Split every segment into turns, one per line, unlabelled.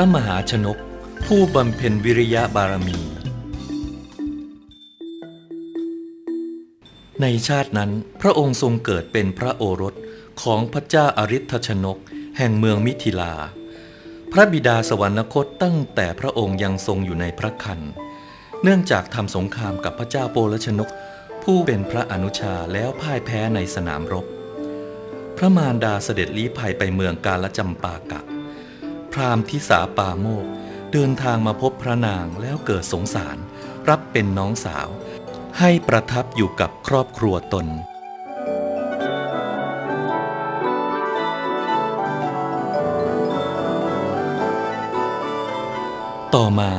ระมหาชนก ผู้บำเพ็ญวิริยะบารมี ในชาตินั้นพระองค์ทรงเกิดเป็นพระโอรสของพระเจ้าอาริธชนก แห่งเมืองมิถิลา พระบิดาสวรรคตตั้งแต่พระองค์ยังทรงอยู่ในพระคัน เนื่องจากทำสงครามกับพระเจ้าโปลชนก ผู้เป็นพระอนุชาแล้วพ่ายแพ้ในสนามรบ พระมารดาเสด็จลี้ภัยไปเมืองกาลจำปากะ พราหมณ์ทิสาปาโมก เดินทางมาพบพระนางแล้วเกิดสงสาร รับเป็นน้องสาว ให้ประทับอยู่กับครอบครัวตนต่อมา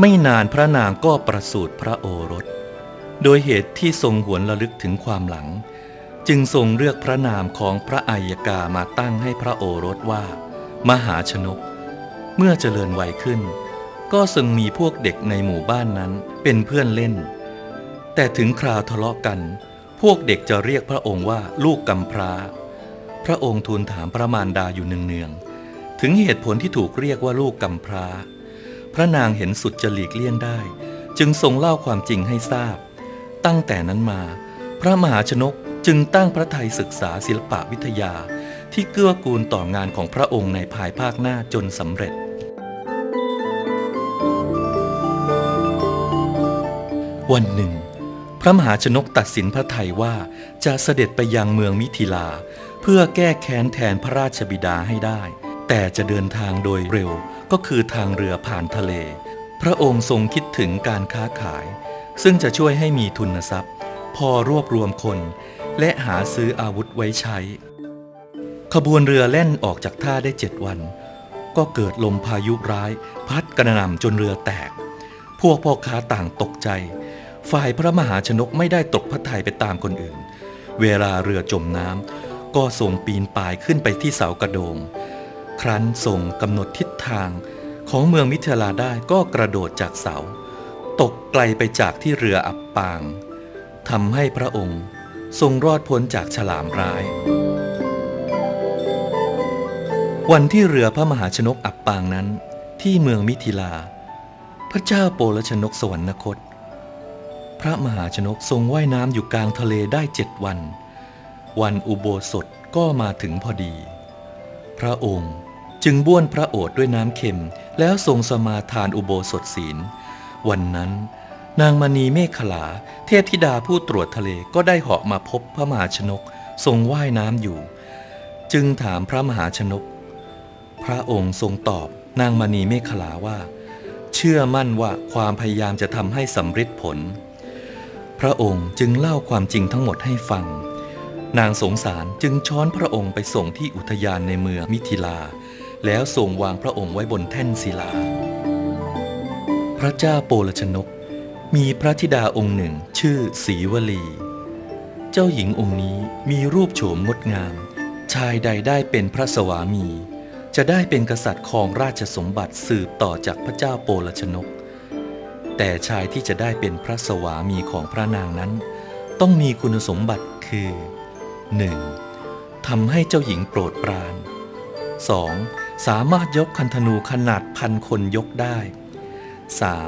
ไม่นานพระนางก็ประสูติพระโอรส โดยเหตุที่ทรงหวนระลึกถึงความหลัง จึงทรงเลือกพระนามของพระอัยกามาตั้งให้พระโอรสว่า มหาชนก เมื่อเจริญวัยขึ้น ก็ทรงมีพวกเด็กในหมู่บ้านนั้นเป็นเพื่อนเล่น แต่ถึงคราวทะเลาะกัน พวกเด็กจะเรียกพระองค์ว่าลูกกำพร้า พระองค์ทูลถามพระมารดาอยู่เนืองๆถึงเหตุผลที่ถูกเรียกว่าลูกกำพร้า พระนางเห็นสุดจะหลีกเลี่ยงได้ จึงทรงเล่าความจริงให้ทราบ ตั้งแต่นั้นมา พระมหาชนกจึงตั้งพระไทยศึกษาศิลปะวิทยาที่เกื้อกูลต่องานของพระองค์ในภายภาคหน้าจนสำเร็จ วันหนึ่ง พระมหาชนกตัดสินพระไทยว่าจะเสด็จไปยังเมืองมิถิลา เพื่อแก้แค้นแทนพระราชบิดาให้ได้ แต่จะเดินทางโดยเร็วก็คือทางเรือผ่านทะเล พระองค์ทรงคิดถึงการค้าขาย ซึ่งจะช่วยให้มีทุนทรัพย์ พอรวบรวมคน และหาซื้ออาวุธไว้ใช้ ขบวนเรือแล่นออกจากท่าได้เจ็ดวัน ก็เกิดลมพายุร้าย พัดกระหน่ำจนเรือแตก พวกพ่อค้าต่างตกใจ ฝ่ายพระมหาชนกไม่ได้ตกพระทัยไปตามคนอื่น เวลาเรือจมน้ำก็ส่งปีนป่ายขึ้นไปที่เสากระโดง ครั้นทรงกำหนดทิศทางของเมืองมิถิลาได้ก็กระโดดจากเสา ตกไกลไปจากที่เรืออับปางทำให้พระองค์ทรงรอดพ้นจากฉลามร้าย วันที่เรือพระมหาชนกอับปางนั้น ที่เมืองมิถิลา พระเจ้าโปลชนกสวรรคต พระมหาชนกทรงว่ายน้ำอยู่กลางทะเลได้เจ็ดวัน วันอุโบสถก็มาถึงพอดี พระองค์จึงบ้วนพระโอษฐ์ด้วยน้ำเค็มแล้วทรงสมาทานอุโบสถศีล วันนั้น นางมณีเมฆขลา เทพธิดาผู้ตรวจทะเลก็ได้เหาะมาพบพระมหาชนกทรงว่ายน้ำอยู่ จึงถามพระมหาชนก พระองค์ทรงตอบนางมณีเมฆขลาว่า เชื่อมั่นว่าความพยายามจะทำให้สำเร็จผล พระองค์จึงเล่าความจริงทั้งหมดให้ฟัง นางสงสารจึงช้อนพระองค์ไปส่งที่อุทยานในเมืองมิถิลา แล้วทรงวางพระองค์ไว้บนแท่นศิลา พระเจ้าโปลชนก มีพระธิดาองค์หนึ่งชื่อศรีวลี เจ้าหญิงองค์นี้มีรูปโฉมงดงาม ชายใดได้เป็นพระสวามี จะได้เป็นกษัตริย์ของราชสมบัติสืบต่อจากพระเจ้าโปลชนก แต่ชายที่จะได้เป็นพระสวามีของพระนางนั้น ต้องมีคุณสมบัติคือ 1. ทำให้เจ้าหญิงโปรดปราน 2. สามารถยกคันธนูขนาดพันคนยกได้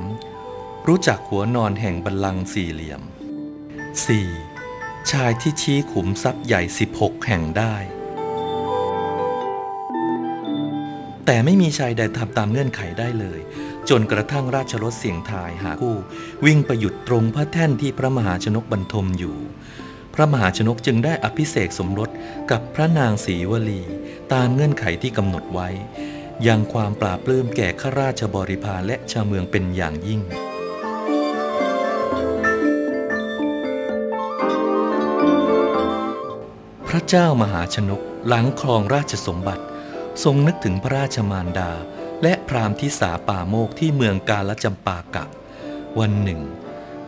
3. รู้จักหัวนอนแห่งบัลลังก์สี่เหลี่ยม 4. ชายที่ชี้ขุมทรัพย์ใหญ่ 16 แห่งได้ แต่ไม่มีชายใดทำตามเงื่อนไขได้เลย จนกระทั่งราชรถเสียงทายหาคู่ วิ่งไปหยุดตรงพระแท่นที่พระมหาชนกบรรทมอยู่ พระมหาชนกจึงได้อภิเษกสมรสกับพระนางศรีวลี ตามเงื่อนไขที่กำหนดไว้ ยังความปราบปลื้มแก่ข้าราชบริพารและชาวเมืองเป็นอย่างยิ่งพระเจ้ามหาชนกหลังครองราชสมบัติ ทรงนึกถึงพระราชมารดา และพราหมณ์ทิสาป่าโมกที่เมืองกาลจำปากะ วันหนึ่ง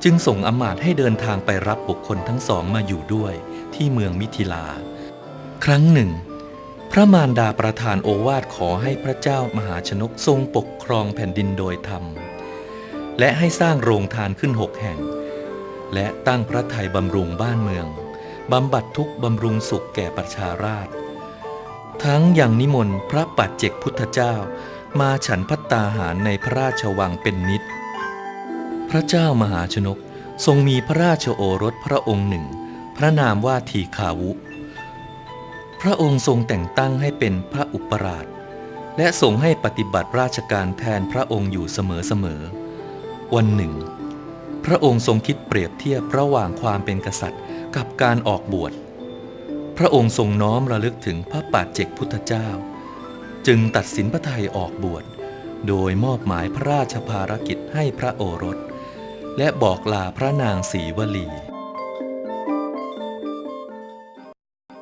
จึงส่งอมาตให้เดินทางไปรับบุคคลทั้งสองมาอยู่ด้วยที่เมืองมิถิลา ครั้งหนึ่ง พระมารดาประทานโอวาทขอให้พระเจ้ามหาชนกทรงปกครองแผ่นดินโดยธรรม และให้สร้างโรงทานขึ้นหกแห่ง และตั้งพระไทยบำรุงบ้านเมืองบำบัดทุกบำรุงสุขแก่ประชาราษฎร์ทั้งอย่างนิมนต์พระปัจเจกพุทธเจ้า มาฉันพัตตาหารในพระราชวังเป็นนิด พระเจ้ามหาชนกทรงมีพระราชโอรสพระองค์หนึ่ง พระนามว่าทีคาวุ พระองค์ทรงแต่งตั้งให้เป็นพระอุปราช และทรงให้ปฏิบัติราชการแทนพระองค์อยู่เสมอๆ วันหนึ่ง พระองค์ทรงคิดเปรียบเทียบระหว่างความเป็นกษัตริย์กับการออกบวช พระองค์ทรงน้อมระลึกถึงพระปาจเจกพุทธเจ้า จึงตัดสินพระไทยออกบวช โดยมอบหมายพระราชภารกิจให้พระโอรส และบอกลาพระนางศรีวลี